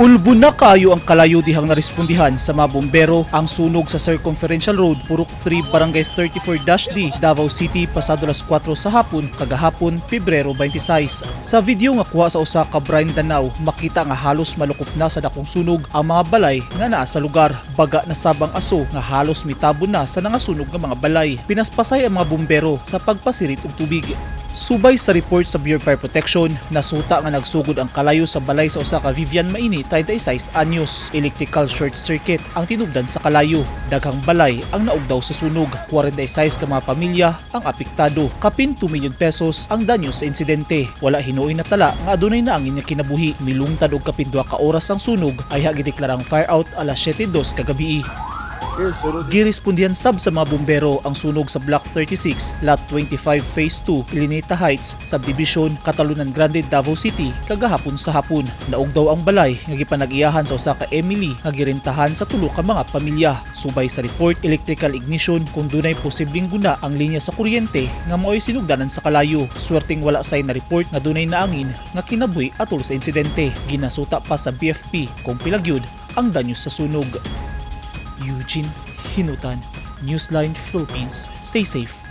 Ulbo na kayo ang kalayo dihang narespondihan sa mga bombero ang sunog sa Circumferential Road, Purok 3, Barangay 34-D, Davao City, pasado las 4 sa hapon, kagahapon, Pebrero 26. Sa video nga kuha sa usa ka Brian Danao, makita nga halos malukop na sa dakong sunog ang mga balay nga naa sa lugar. Baga na sabang aso nga halos mitabo na sa nangasunog nga mga balay. Pinaspasay ang mga bombero sa pagpasirit og tubig. Subay sa report sa Bureau of Fire Protection, nasuta nga nagsugod ang kalayo sa balay sa usa ka Vivian Maini 36 anyos. Electrical short circuit ang tinubdan sa kalayo. Daghang balay ang naugdaw sa sunog. 46 ka mga pamilya ang apektado. Kapin 2 milyon pesos ang danyo sa insidente. Wala hinuoy na tala nga adunay na angin nga kinabuhi. Milungtad og kapin ka oras ang sunog ay hagideklarang fire out alas 7:02 kagabi. Girespondihan sab sa mga bumbero ang sunog sa Block 36, Lot 25 Phase 2, Ilineta Heights, Subdivision, Catalunan Grande, Davao City, kagahapon sa hapon. Naog daw ang balay nga gipanag-iyahan sa usa ka Emily nga girintahan sa tulo ka mga pamilya. Subay sa report, electrical ignition kung dunay posibleng guna ang linya sa kuryente nga mao'y sinugdanan sa kalayo. Swerteng wala say na report nga dunay naangin nga kinabuhi atol sa insidente. Ginasuta pa sa BFP kung pilagyud ang danyo sa sunog. Eugene Hinutan, Newsline Philippines. Stay safe